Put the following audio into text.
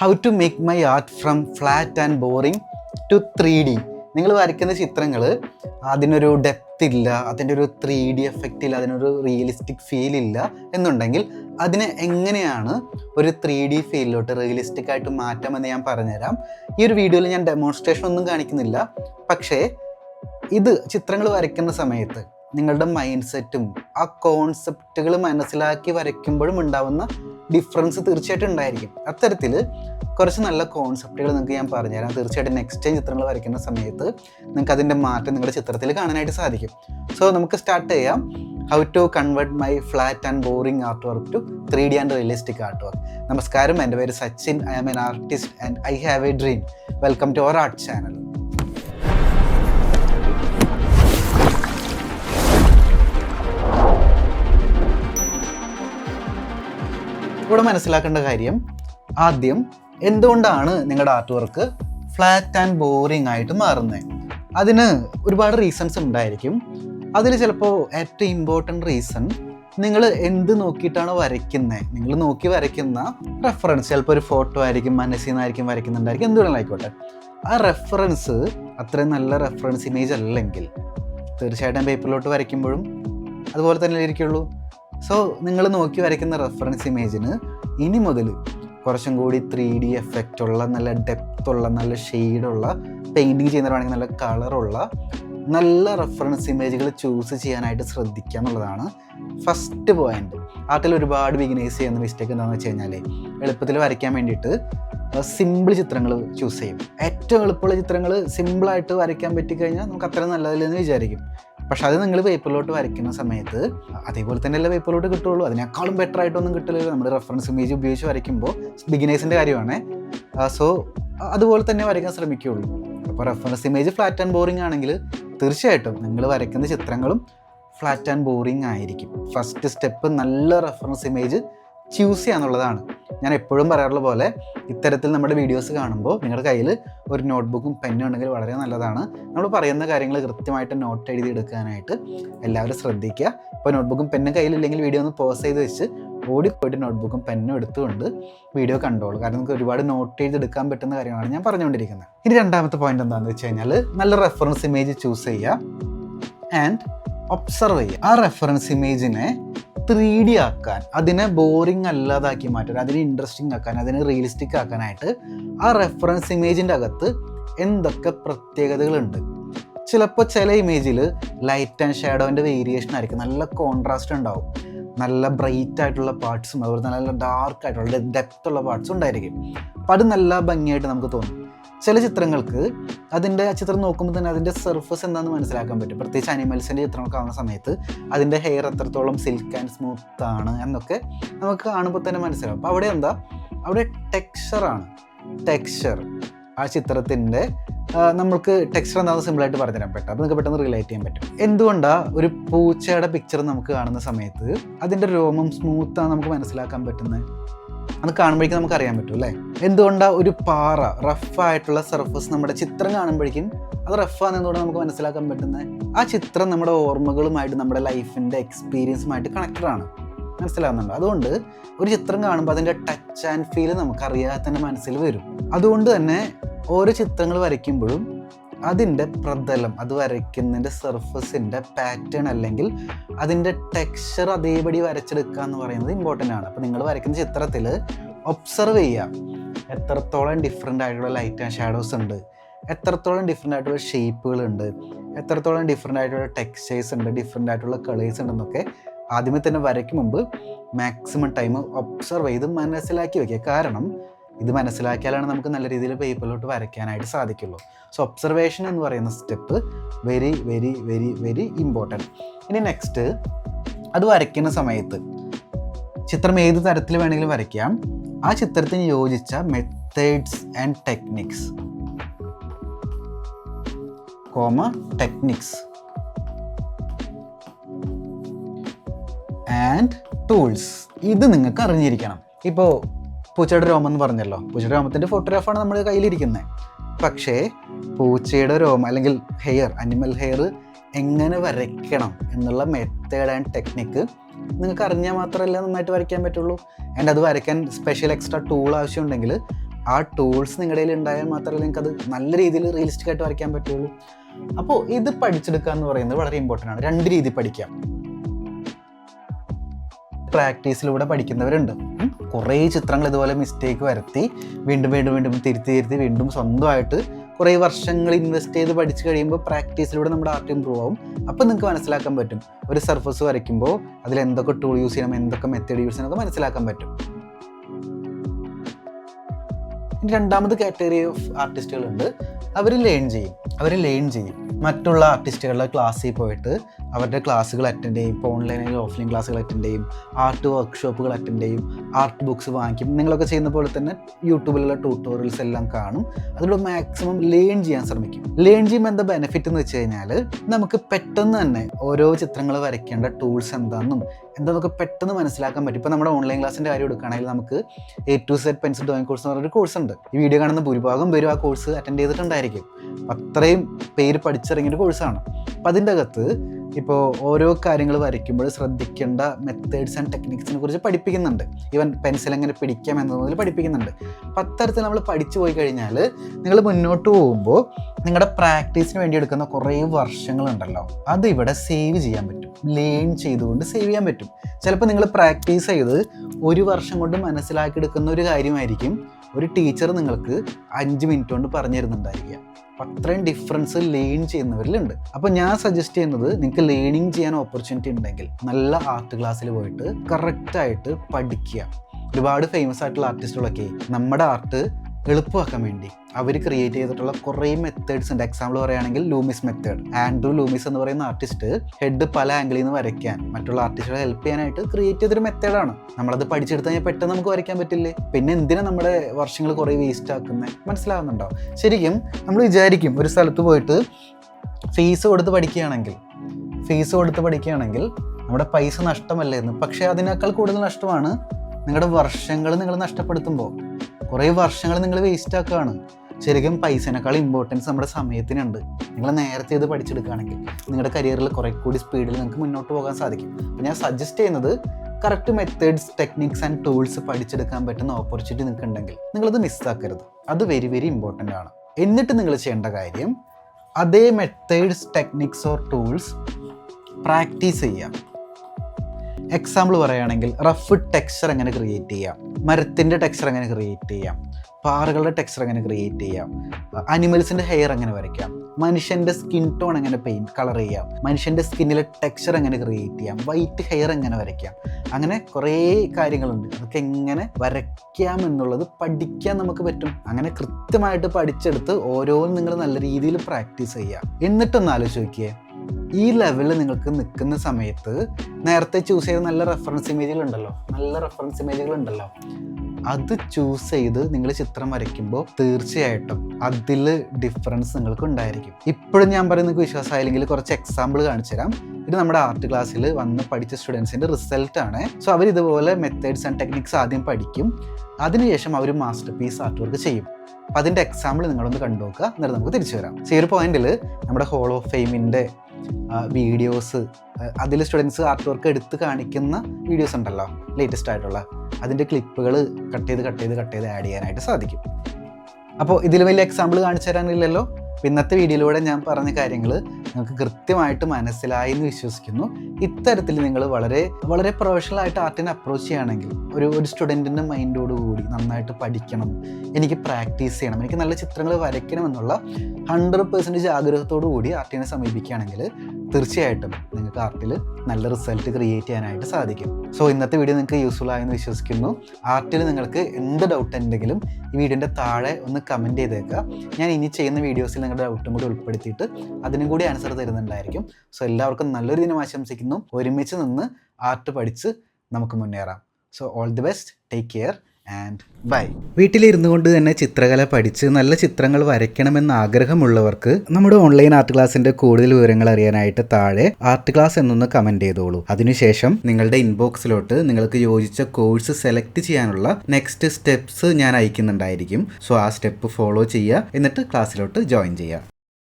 How to make my art from flat and boring to three D നിങ്ങൾ വരയ്ക്കുന്ന ചിത്രങ്ങൾ അതിനൊരു ഡെപ്ത് ഇല്ല അതിന്റെ ഒരു ത്രീ ഡി എഫക്റ്റ് ഇല്ല അതിനൊരു റിയലിസ്റ്റിക് ഫീൽ ഇല്ല എന്നുണ്ടെങ്കിൽ അതിനെ എങ്ങനെയാണ് ഒരു ത്രീ ഡി ഫീലിലോട്ട് റിയലിസ്റ്റിക് ആയിട്ട് മാറ്റാമെന്ന് ഞാൻ പറഞ്ഞുതരാം. ഈ ഒരു വീഡിയോയിൽ ഞാൻ ഡെമോൺസ്ട്രേഷൻ ഒന്നും കാണിക്കുന്നില്ല. പക്ഷേ ഇത് ചിത്രങ്ങൾ വരയ്ക്കുന്ന സമയത്ത് നിങ്ങളുടെ മൈൻഡ് സെറ്റും ആ കോൺസെപ്റ്റുകൾ മനസ്സിലാക്കി വരയ്ക്കുമ്പോഴും ഉണ്ടാവുന്ന ഡിഫറൻസ് തീർച്ചയായിട്ടും ഉണ്ടായിരിക്കും. അത്തരത്തിൽ കുറച്ച് നല്ല കോൺസെപ്റ്റുകൾ നിങ്ങൾക്ക് ഞാൻ പറഞ്ഞുതരാം. തീർച്ചയായിട്ടും നെക്സ്റ്റ് ടൈം ചിത്രങ്ങൾ വരയ്ക്കുന്ന സമയത്ത് നിങ്ങൾക്ക് അതിന്റെ മാറ്റം നിങ്ങളുടെ ചിത്രത്തിൽ കാണാനായിട്ട് സാധിക്കും. സോ നമുക്ക് സ്റ്റാർട്ട് ചെയ്യാം. How to convert my flat and boring art work to three D and realistic art work നമസ്കാരം. എന്റെ പേര് Sachin. I am an artist and I have a dream welcome to our art channel ഇവിടെ മനസ്സിലാക്കേണ്ട കാര്യം ആദ്യം എന്തുകൊണ്ടാണ് നിങ്ങളുടെ art work flat and boring ആയിട്ട് മാറുന്നത് അതിന് ഒരുപാട് റീസൺസ് ഉണ്ടായിരിക്കും. അതിൽ ചിലപ്പോൾ ഏറ്റവും ഇമ്പോർട്ടന്റ് റീസൺ നിങ്ങൾ എന്ത് നോക്കിയിട്ടാണ് വരയ്ക്കുന്നത് നിങ്ങൾ നോക്കി വരയ്ക്കുന്ന റെഫറൻസ് ചിലപ്പോൾ ഒരു ഫോട്ടോ ആയിരിക്കും മനസ്സിൽ നിന്നായിരിക്കും വരയ്ക്കുന്നുണ്ടായിരിക്കും എന്ത് വേണമെങ്കിലും ആയിക്കോട്ടെ. ആ റെഫറൻസ് അത്രയും നല്ല റെഫറൻസ് ഇമേജ് അല്ലെങ്കിൽ തീർച്ചയായിട്ടും പേപ്പറിലോട്ട് വരയ്ക്കുമ്പോഴും അതുപോലെ തന്നെ ഇരിക്കുള്ളൂ സോ നിങ്ങൾ നോക്കി വരയ്ക്കുന്ന റെഫറൻസ് ഇമേജിന് ഇനി മുതൽ കുറച്ചും കൂടി ത്രീ ഡി എഫക്റ്റ് ഉള്ള നല്ല ഡെപ്ത് ഉള്ള നല്ല ഷെയ്ഡുള്ള പെയിന്റിങ് ചെയ്യുന്നവരാണെങ്കിൽ നല്ല കളറുള്ള നല്ല റെഫറൻസ് ഇമേജുകൾ ചൂസ് ചെയ്യാനായിട്ട് ശ്രദ്ധിക്കുക എന്നുള്ളതാണ് ഫസ്റ്റ് പോയിന്റ് ആർട്ടിൽ ഒരുപാട് ബിഗിനേഴ്സ് ചെയ്യുന്ന മിസ്റ്റേക്ക് എന്താണെന്ന് വെച്ച് കഴിഞ്ഞാൽ എളുപ്പത്തിൽ വരയ്ക്കാൻ വേണ്ടിയിട്ട് സിമ്പിൾ ചിത്രങ്ങൾ ചൂസ് ചെയ്യും. ഏറ്റവും എളുപ്പമുള്ള ചിത്രങ്ങൾ സിമ്പിളായിട്ട് വരയ്ക്കാൻ പറ്റിക്കഴിഞ്ഞാൽ നമുക്ക് അത്ര നല്ലതില്ലെന്ന് വിചാരിക്കും. പക്ഷെ അത് നിങ്ങൾ പേപ്പറിലോട്ട് വരയ്ക്കുന്ന സമയത്ത് അതേപോലെ തന്നെ അല്ലേ പേപ്പറിലോട്ട് കിട്ടുള്ളൂ അതിനേക്കാളും ബെറ്റർ ആയിട്ടൊന്നും കിട്ടില്ല. നമ്മൾ റെഫറൻസ് ഇമേജ് ഉപയോഗിച്ച് വരയ്ക്കുമ്പോൾ ബിഗിനേഴ്സിന്റെ കാര്യമാണ്. സോ അതുപോലെ തന്നെ വരയ്ക്കാൻ ശ്രമിക്കുകയുള്ളൂ. അപ്പോൾ reference image flat and boring ആണെങ്കിൽ തീർച്ചയായിട്ടും നിങ്ങൾ വരയ്ക്കുന്ന ചിത്രങ്ങളും ഫ്ലാറ്റ് ആൻഡ് ബോറിംഗ് ആയിരിക്കും. ഫസ്റ്റ് സ്റ്റെപ്പ് നല്ല റെഫറൻസ് ഇമേജ് ചൂസ് ചെയ്യാന്നുള്ളതാണ്. ഞാൻ എപ്പോഴും പറയാറുള്ള പോലെ ഇത്തരത്തിൽ നമ്മുടെ വീഡിയോസ് കാണുമ്പോൾ നിങ്ങളുടെ കയ്യിൽ ഒരു നോട്ട്ബുക്കും പെന്നും ഉണ്ടെങ്കിൽ വളരെ നല്ലതാണ്. നമ്മൾ പറയുന്ന കാര്യങ്ങൾ കൃത്യമായിട്ട് നോട്ട് എഴുതി എടുക്കാനായിട്ട് എല്ലാവരും ശ്രദ്ധിക്കുക. ഇപ്പോൾ നോട്ട്ബുക്കും പെന്നും കയ്യിലില്ലെങ്കിൽ വീഡിയോ ഒന്ന് പോസ് ചെയ്ത് വെച്ച് ഓടിപ്പോയിട്ട് നോട്ട്ബുക്കും പെന്നും എടുത്തുകൊണ്ട് വീഡിയോ കണ്ടോളൂ കാരണം നമുക്ക് ഒരുപാട് നോട്ട് എഴുതി എടുക്കാൻ പറ്റുന്ന കാര്യങ്ങളാണ് ഞാൻ പറഞ്ഞുകൊണ്ടിരിക്കുന്നത്. ഇനി രണ്ടാമത്തെ പോയിന്റ് എന്താണെന്ന് വെച്ച് കഴിഞ്ഞാൽ നല്ല റെഫറൻസ് ഇമേജ് ചൂസ് ചെയ്യുക ആൻഡ് ഒബ്സർവ് ചെയ്യുക. ആ റെഫറൻസ് ഇമേജിനെ ത്രീ ഡി ആക്കാൻ അതിനെ ബോറിംഗ് അല്ലാതാക്കി മാറ്റാൻ അതിനെ ഇൻട്രസ്റ്റിംഗ് ആക്കാൻ അതിനെ റിയലിസ്റ്റിക് ആക്കാനായിട്ട് ആ റെഫറൻസ് ഇമേജിന്റെ അകത്ത് എന്തൊക്കെ പ്രത്യേകതകളുണ്ട്. ചിലപ്പോൾ ചില ഇമേജിൽ ലൈറ്റ് ആൻഡ് ഷാഡോന്റെ വേരിയേഷൻ ആയിരിക്കും. നല്ല കോൺട്രാസ്റ്റ് ഉണ്ടാവും. നല്ല ബ്രൈറ്റ് ആയിട്ടുള്ള പാർട്സും അതുപോലെ നല്ല ഡാർക്ക് ആയിട്ടുള്ള ഡെപ്ത് ഉള്ള പാർട്സും ഉണ്ടായിരിക്കും. അപ്പം അത് നല്ല ഭംഗിയായിട്ട് നമുക്ക് തോന്നും. ചില ചിത്രങ്ങൾക്ക് അതിന്റെ ആ ചിത്രം നോക്കുമ്പോൾ തന്നെ അതിന്റെ സർഫസ് എന്താണെന്ന് മനസ്സിലാക്കാൻ പറ്റും. പ്രത്യേകിച്ച് അനിമൽസിന്റെ ചിത്രങ്ങൾ കാണുന്ന സമയത്ത് അതിന്റെ ഹെയർ എത്രത്തോളം സിൽക്ക് ആൻഡ് സ്മൂത്ത് ആണ് എന്നൊക്കെ നമുക്ക് കാണുമ്പോൾ തന്നെ മനസ്സിലാവും. അപ്പോൾ അവിടെ എന്താ? അവിടെ ടെക്സ്ചറാണ് ടെക്സ്ചർ ആ ചിത്രത്തിന്റെ നമുക്ക് ടെക്സ്ചർ എന്താണെന്ന് സിമ്പിളായിട്ട് പറഞ്ഞുതരാൻ പറ്റും അപ്പോൾ നിങ്ങൾക്ക് പെട്ടെന്ന് റിലേറ്റ് ചെയ്യാൻ പറ്റും. എന്തുകൊണ്ടാണ് ഒരു പൂച്ചയുടെ പിക്ചർ നമുക്ക് കാണുന്ന സമയത്ത് അതിന്റെ രോമം സ്മൂത്താണ് നമുക്ക് മനസ്സിലാക്കാൻ പറ്റുന്നത്? അത് കാണുമ്പോഴേക്കും നമുക്ക് അറിയാൻ പറ്റും അല്ലേ? എന്തുകൊണ്ടാണ് ഒരു പാറ റഫായിട്ടുള്ള സർഫസ് നമ്മുടെ ചിത്രം കാണുമ്പോഴേക്കും അത് റഫാണ് എന്തുകൊണ്ട് നമുക്ക് മനസ്സിലാക്കാൻ പറ്റുന്നത്? ആ ചിത്രം നമ്മുടെ ഓർമ്മകളുമായിട്ട് നമ്മുടെ ലൈഫിന്റെ എക്സ്പീരിയൻസുമായിട്ട് കണക്റ്റഡ് ആണ്. മനസ്സിലാകുന്നുണ്ട് അതുകൊണ്ട് ഒരു ചിത്രം കാണുമ്പോൾ അതിന്റെ ടച്ച് ആൻഡ് ഫീൽ നമുക്ക് അറിയാതെ തന്നെ മനസ്സിൽ വരും. അതുകൊണ്ട് തന്നെ ഓരോ ചിത്രങ്ങൾ വരയ്ക്കുമ്പോഴും അതിന്റെ പ്രതലം അത് വരയ്ക്കുന്നതിന്റെ സർഫസിന്റെ പാറ്റേൺ അല്ലെങ്കിൽ അതിന്റെ ടെക്സ്ചർ അതേപടി വരച്ചെടുക്കുക എന്ന് പറയുന്നത് ഇമ്പോർട്ടന്റ് ആണ്. അപ്പോൾ നിങ്ങൾ വരയ്ക്കുന്ന ചിത്രത്തിൽ ഒബ്സർവ് ചെയ്യുക. എത്രത്തോളം ഡിഫറെന്റ് ആയിട്ടുള്ള ലൈറ്റ് ആൻഡ് ഷാഡോസ് ഉണ്ട്. എത്രത്തോളം ഡിഫറെന്റ് ആയിട്ടുള്ള ഷേപ്പുകളുണ്ട് എത്രത്തോളം ഡിഫറെന്റ് ആയിട്ടുള്ള ടെക്സ്ചേഴ്സ് ഉണ്ട് ഡിഫറെന്റ് ആയിട്ടുള്ള കളേഴ്സ് ഉണ്ടെന്നൊക്കെ ആദ്യമേ തന്നെ വരയ്ക്കും മുമ്പ് മാക്സിമം ടൈം ഒബ്സർവ് ചെയ്ത് മനസ്സിലാക്കി വയ്ക്കുക കാരണം ഇത് മനസ്സിലാക്കിയാലാണ് നമുക്ക് നല്ല രീതിയിൽ പേപ്പറിലോട്ട് വരയ്ക്കാനായിട്ട് സാധിക്കുള്ളൂ. സോ ഒബ്സർവേഷൻ എന്ന് പറയുന്ന step very very very very important ഇനി നെക്സ്റ്റ് അത് വരയ്ക്കുന്ന സമയത്ത് ചിത്രം ഏത് തരത്തിൽ വേണമെങ്കിലും വരയ്ക്കാം. ആ ചിത്രത്തിന് യോജിച്ച methods and techniques comma techniques and tools ഇത് നിങ്ങൾക്ക് അറിഞ്ഞിരിക്കണം. ഇപ്പോൾ പൂച്ചയുടെ രോമം എന്ന് പറഞ്ഞല്ലോ. പൂച്ചയുടെ രോമത്തിന്റെ ഫോട്ടോഗ്രാഫാണ് നമ്മുടെ കയ്യിലിരിക്കുന്നത് പക്ഷേ പൂച്ചയുടെ രോമം അല്ലെങ്കിൽ ഹെയർ അനിമൽ ഹെയർ എങ്ങനെ വരയ്ക്കണം എന്നുള്ള മെത്തേഡ് ആൻഡ് ടെക്നിക്ക് നിങ്ങൾക്ക് അറിഞ്ഞാൽ മാത്രമല്ല നന്നായിട്ട് വരയ്ക്കാൻ പറ്റുള്ളൂ. ആൻഡ് അത് വരയ്ക്കാൻ സ്പെഷ്യൽ എക്സ്ട്രാ ടൂൾ ആവശ്യമുണ്ടെങ്കിൽ ആ ടൂൾസ് നിങ്ങളുടെ കയ്യിൽ ഉണ്ടായാൽ മാത്രമേ നിങ്ങൾക്ക് അത് നല്ല രീതിയിൽ റിയലിസ്റ്റിക് ആയിട്ട് വരയ്ക്കാൻ പറ്റുള്ളൂ. അപ്പോൾ ഇത് പഠിച്ചെടുക്കുക എന്ന് പറയുന്നത് വളരെ ഇമ്പോർട്ടന്റ് ആണ്. രണ്ട് രീതി പഠിക്കാം. പ്രാക്ടീസിലൂടെ പഠിക്കുന്നവരുണ്ട്. കുറേ ചിത്രങ്ങൾ ഇതുപോലെ മിസ്റ്റേക്ക് വരുത്തി വീണ്ടും വീണ്ടും വീണ്ടും തിരുത്തി തിരുത്തി വീണ്ടും സ്വന്തമായിട്ട് കുറേ വർഷങ്ങൾ ഇൻവെസ്റ്റ് ചെയ്ത് പഠിച്ചു കഴിയുമ്പോൾ പ്രാക്ടീസിലൂടെ നമ്മുടെ ആർട്ട് ഇമ്പ്രൂവ് ആവും. അപ്പോൾ നിങ്ങൾക്ക് മനസ്സിലാക്കാൻ പറ്റും. ഒരു സർഫസ് വരയ്ക്കുമ്പോൾ അതിൽ എന്തൊക്കെ ടൂൾ യൂസ് ചെയ്യണം എന്തൊക്കെ മെത്തേഡ് യൂസ് ചെയ്യണം ഒക്കെ മനസ്സിലാക്കാൻ പറ്റും. രണ്ടാമത് കാറ്റഗറി ഓഫ് ആർട്ടിസ്റ്റുകളുണ്ട് അവർ ലേൺ ചെയ്യും. അവർ ലേൺ ചെയ്യും. മറ്റുള്ള ആർട്ടിസ്റ്റുകളുടെ ക്ലാസ്സിൽ പോയിട്ട് അവരുടെ ക്ലാസ്സുകൾ അറ്റൻഡ് ചെയ്യും. ഇപ്പോൾ ഓൺലൈൻ അല്ലെങ്കിൽ ഓഫ്ലൈൻ ക്ലാസ്സുകൾ അറ്റൻഡ് ചെയ്യും. ആർട്ട് വർക്ക്ഷോപ്പുകൾ അറ്റൻഡ് ചെയ്യും. ആർട്ട് ബുക്സ് വാങ്ങിക്കും. നിങ്ങളൊക്കെ ചെയ്യുന്ന പോലെ തന്നെ യൂട്യൂബിലുള്ള ട്യൂട്ടോറിയൽസ് എല്ലാം കാണും. അതിലൂടെ മാക്സിമം ലേൺ ചെയ്യാൻ ശ്രമിക്കും. ലേൺ ചെയ്യുമ്പോൾ എന്താ ബെനിഫിറ്റ് എന്ന് വെച്ച് കഴിഞ്ഞാൽ നമുക്ക് പെട്ടെന്ന് തന്നെ ഓരോ ചിത്രങ്ങൾ വരയ്ക്കേണ്ട ടൂൾസ് എന്താണെന്നും എന്താണെന്നൊക്കെ പെട്ടെന്ന് മനസ്സിലാക്കാൻ പറ്റും. ഇപ്പോൾ നമ്മുടെ ഓൺലൈൻ ക്ലാസ്സിന്റെ കാര്യം എടുക്കുകയാണെങ്കിൽ നമുക്ക് A to Z pencil drawing course എന്ന് പറഞ്ഞൊരു കോഴ്സ് ഉണ്ട്. ഈ വീഡിയോ കാണുന്ന ഭൂരിഭാഗം പേരും ആ കോഴ്സ് അറ്റൻഡ് ചെയ്തിട്ടുണ്ടായിരിക്കും. അത്രയും പേര് പഠിച്ചിറങ്ങിയൊരു കോഴ്സാണ് അപ്പം അതിന്റെ അകത്ത് ഇപ്പോൾ ഓരോ കാര്യങ്ങൾ വരയ്ക്കുമ്പോൾ ശ്രദ്ധിക്കേണ്ട മെത്തേഡ്സ് ആൻഡ് ടെക്നിക്സിനെ കുറിച്ച് പഠിപ്പിക്കുന്നുണ്ട്. ഈവൻ പെൻസിൽ എങ്ങനെ പിടിക്കാം എന്നത് മുതൽ പഠിപ്പിക്കുന്നുണ്ട്. അപ്പം അത്തരത്തിൽ നമ്മൾ പഠിച്ചു പോയി കഴിഞ്ഞാൽ നിങ്ങൾ മുന്നോട്ട് പോകുമ്പോൾ നിങ്ങളുടെ പ്രാക്ടീസിന് വേണ്ടി എടുക്കുന്ന കുറേ വർഷങ്ങളുണ്ടല്ലോ. അത് ഇവിടെ സേവ് ചെയ്യാൻ പറ്റും. ലേൺ ചെയ്തുകൊണ്ട് സേവ് ചെയ്യാൻ പറ്റും. ചിലപ്പോൾ നിങ്ങൾ പ്രാക്ടീസ് ചെയ്ത് ഒരു വർഷം കൊണ്ട് മനസ്സിലാക്കിയെടുക്കുന്ന ഒരു കാര്യമായിരിക്കും ഒരു ടീച്ചർ നിങ്ങൾക്ക് അഞ്ച് മിനിറ്റ് കൊണ്ട് പറഞ്ഞു തരുന്നുണ്ടായിരിക്കുക അപ്പം അത്രയും ഡിഫറൻസ് ലേൺ ചെയ്യുന്നവരിലുണ്ട്. അപ്പോൾ ഞാൻ സജസ്റ്റ് ചെയ്യുന്നത് നിങ്ങൾക്ക് ലേണിംഗ് ചെയ്യാൻ ഓപ്പർച്യൂണിറ്റി ഉണ്ടെങ്കിൽ നല്ല ആർട്ട് ക്ലാസ്സിൽ പോയിട്ട് കറക്റ്റായിട്ട് പഠിക്കുക. ഒരുപാട് ഫേമസ് ആയിട്ടുള്ള ആർട്ടിസ്റ്റുകളൊക്കെ നമ്മുടെ ആർട്ട് എളുപ്പമാക്കാൻ വേണ്ടി. അവർ ക്രിയേറ്റ് ചെയ്തിട്ടുള്ള കുറേ മെത്തേഡ്സ് ഉണ്ട്. എക്സാമ്പിൾ പറയുകയാണെങ്കിൽ ലൂമിസ് മെത്തേഡ് ആൻഡ്രൂ ലൂമിസ് എന്ന് പറയുന്ന ആർട്ടിസ്റ്റ് ഹെഡ് പല ആംഗിളിൽ നിന്ന് വരയ്ക്കാൻ മറ്റുള്ള ആർട്ടിസ്റ്റുകളെ ഹെൽപ്പ് ചെയ്യാനായിട്ട് ക്രിയേറ്റ് ചെയ്തൊരു മെത്തേഡാണ് നമ്മളത് പഠിച്ചെടുത്ത് കഴിഞ്ഞാൽ പെട്ടെന്ന് നമുക്ക് വരയ്ക്കാൻ പറ്റില്ലേ? പിന്നെ എന്തിനാ നമ്മുടെ വർഷങ്ങൾ കുറേ വേസ്റ്റ് ആക്കുന്നത് മനസ്സിലാവുന്നുണ്ടോ? ശരിക്കും നമ്മൾ വിചാരിക്കും ഒരു സ്ഥലത്ത് പോയിട്ട് ഫീസ് കൊടുത്ത് പഠിക്കുകയാണെങ്കിൽ ഫീസ് കൊടുത്ത് പഠിക്കുകയാണെങ്കിൽ നമ്മുടെ പൈസ നഷ്ടമല്ലേ എന്ന്. പക്ഷേ അതിനേക്കാൾ കൂടുതൽ നഷ്ടമാണ് നിങ്ങളുടെ വർഷങ്ങൾ നിങ്ങൾ നഷ്ടപ്പെടുത്തുമ്പോൾ. കുറേ വർഷങ്ങൾ നിങ്ങൾ വേസ്റ്റ് ആക്കുകയാണ്. ശരിക്കും പൈസനേക്കാൾ ഇമ്പോർട്ടൻസ് നമ്മുടെ സമയത്തിനുണ്ട്. നിങ്ങൾ നേരത്തെ ഇത് പഠിച്ചെടുക്കുകയാണെങ്കിൽ നിങ്ങളുടെ കരിയറിൽ കുറേ കൂടി സ്പീഡിൽ നിങ്ങൾക്ക് മുന്നോട്ട് പോകാൻ സാധിക്കും. അപ്പോൾ ഞാൻ സജസ്റ്റ് ചെയ്യുന്നത് correct methods techniques and tools പഠിച്ചെടുക്കാൻ പറ്റുന്ന ഓപ്പർച്യൂണിറ്റി നിങ്ങൾക്ക് ഉണ്ടെങ്കിൽ നിങ്ങളത് മിസ്സാക്കരുത് അത് വെരി വെരി ഇമ്പോർട്ടന്റ് ആണ്. എന്നിട്ട് നിങ്ങൾ ചെയ്യേണ്ട കാര്യം അതേ methods techniques or tools practice ചെയ്യാം എക്സാമ്പിൾ പറയുകയാണെങ്കിൽ റഫ് ടെക്സ്ചർ എങ്ങനെ ക്രിയേറ്റ് ചെയ്യാം. മരത്തിന്റെ ടെക്സ്ചർ എങ്ങനെ ക്രിയേറ്റ് ചെയ്യാം? പാറകളുടെ ടെക്സ്ചർ എങ്ങനെ ക്രിയേറ്റ് ചെയ്യാം? അനിമൽസിന്റെ ഹെയർ എങ്ങനെ വരയ്ക്കാം? മനുഷ്യന്റെ സ്കിൻ ടോൺ എങ്ങനെ പെയിന്റ് കളർ ചെയ്യാം? മനുഷ്യന്റെ സ്കിന്നിലെ ടെക്സ്ചർ എങ്ങനെ ക്രിയേറ്റ് ചെയ്യാം? വൈറ്റ് ഹെയർ എങ്ങനെ വരയ്ക്കാം? അങ്ങനെ കുറേ കാര്യങ്ങളുണ്ട്. അതൊക്കെ എങ്ങനെ വരയ്ക്കാം എന്നുള്ളത് പഠിക്കാൻ നമുക്ക് പറ്റും. അങ്ങനെ കൃത്യമായിട്ട് പഠിച്ചെടുത്ത് ഓരോന്നും നിങ്ങൾ നല്ല രീതിയിൽ പ്രാക്ടീസ് ചെയ്യുക. എന്നിട്ടൊന്ന് ആലോചിച്ച് നോക്കിയേ. ഈ ലെവലിൽ നിങ്ങൾക്ക് നിൽക്കുന്ന സമയത്ത് നേരത്തെ ചൂസ് ചെയ്ത നല്ല റെഫറൻസ് ഇമേജുകൾ ഉണ്ടല്ലോ. നല്ല റെഫറൻസ് ഇമേജുകൾ ഉണ്ടല്ലോ. അത് ചൂസ് ചെയ്ത് നിങ്ങൾ ചിത്രം വരയ്ക്കുമ്പോൾ തീർച്ചയായിട്ടും അതിൽ ഡിഫറൻസ് നിങ്ങൾക്ക് ഉണ്ടായിരിക്കും. ഇപ്പോഴും ഞാൻ പറയുന്ന നിങ്ങൾക്ക് വിശ്വാസമായില്ലെങ്കിൽ കുറച്ച് എക്സാമ്പിൾ കാണിച്ചു തരാം. ഇത് നമ്മുടെ ആർട്ട് ക്ലാസ്സിൽ വന്ന് പഠിച്ച സ്റ്റുഡൻസിന്റെ റിസൾട്ട് ആണ്. സോ അവർ ഇതുപോലെ മെത്തേഡ്സ് ആൻഡ് ടെക്നിക്സ് ആദ്യം പഠിക്കും. അതിനുശേഷം അവർ മാസ്റ്റർ പീസ് ആർട്ട് വർക്ക് ചെയ്യും. അപ്പം അതിന്റെ എക്സാമ്പിൾ നിങ്ങളൊന്ന് കണ്ടു നോക്കുക എന്നിട്ട് നമുക്ക് തിരിച്ചു വരാം. ചെറിയ പോയിന്റിൽ നമ്മുടെ ഹോൾ ഓഫ് ഫെയിമിന്റെ വീഡിയോസ് അതിൽ സ്റ്റുഡൻസ് ആർട്ട് വർക്ക് എടുത്ത് കാണിക്കുന്ന വീഡിയോസ് ഉണ്ടല്ലോ ലേറ്റസ്റ്റ് ആയിട്ടുള്ള. അതിന്റെ ക്ലിപ്പുകൾ കട്ട് ചെയ്ത് കട്ട് ചെയ്ത് കട്ട് ചെയ്ത് ആഡ് ചെയ്യാനായിട്ട് സാധിക്കും. അപ്പോൾ ഇതിൽ വലിയ എക്സാമ്പിൾ കാണിച്ചു തരാനില്ലല്ലോ. ഇന്നത്തെ വീഡിയോയിലൂടെ ഞാൻ പറഞ്ഞ കാര്യങ്ങൾ നിങ്ങൾക്ക് കൃത്യമായിട്ട് മനസ്സിലായി എന്ന് വിശ്വസിക്കുന്നു. ഇത്തരത്തിൽ നിങ്ങൾ വളരെ വളരെ പ്രൊഫഷണൽ ആയിട്ട് ആർട്ടിനെ അപ്രോച്ച് ചെയ്യുകയാണെങ്കിൽ ഒരു ഒരു സ്റ്റുഡന്റിന്റെ മൈൻഡോട് കൂടി നന്നായിട്ട് പഠിക്കണം. എനിക്ക് പ്രാക്ടീസ് ചെയ്യണം. എനിക്ക് നല്ല ചിത്രങ്ങൾ വരയ്ക്കണം എന്നുള്ള ഹൺഡ്രഡ് പേഴ്സന്റേജ് ആഗ്രഹത്തോടു കൂടി ആർട്ടിനെ സമീപിക്കുകയാണെങ്കിൽ തീർച്ചയായിട്ടും നിങ്ങൾക്ക് ആർട്ടിൽ നല്ല റിസൾട്ട് ക്രിയേറ്റ് ചെയ്യാനായിട്ട് സാധിക്കും. സോ ഇന്നത്തെ വീഡിയോ നിങ്ങൾക്ക് യൂസ്ഫുൾ ആയെന്ന് വിശ്വസിക്കുന്നു. ആർട്ടിൽ നിങ്ങൾക്ക് എന്ത് ഡൗട്ട് ഉണ്ടെങ്കിലും ഈ വീഡിയോന്റെ താഴെ ഒന്ന് കമന്റ് ചെയ്തേക്കുക. ഞാൻ ഇനി ചെയ്യുന്ന വീഡിയോസിൽ നിങ്ങളുടെ ഡൗട്ടും കൂടി ഉൾപ്പെടുത്തിയിട്ട് അതിനും കൂടി ആൻസർ തരുന്നുണ്ടായിരിക്കും. സോ എല്ലാവർക്കും നല്ലൊരു ദിനം ആശംസിക്കുന്നു. ഒരുമിച്ച് നിന്ന് ആർട്ട് പഠിച്ച് നമുക്ക് മുന്നേറാം. So all the best. Take care and bye. വീട്ടിലിരുന്നു കൊണ്ട് തന്നെ ചിത്രകല പഠിച്ച് നല്ല ചിത്രങ്ങൾ വരയ്ക്കണമെന്ന് ആഗ്രഹമുള്ളവർക്ക് നമ്മുടെ ഓൺലൈൻ ആർട്ട് ക്ലാസ്സിന്റെ കൂടുതൽ വിവരങ്ങൾ അറിയാനായിട്ട് താഴെ ആർട്ട് ക്ലാസ് എന്നൊന്ന് കമന്റ് ചെയ്തോളൂ. അതിനുശേഷം നിങ്ങളുടെ ഇൻബോക്സിലോട്ട് നിങ്ങൾക്ക് യോജിച്ച കോഴ്സ് സെലക്ട് ചെയ്യാനുള്ള നെക്സ്റ്റ് സ്റ്റെപ്സ് ഞാൻ അയക്കുന്നുണ്ടായിരിക്കും. സോ ആ സ്റ്റെപ്പ് ഫോളോ ചെയ്യുക. എന്നിട്ട് ക്ലാസ്സിലോട്ട് ജോയിൻ ചെയ്യുക.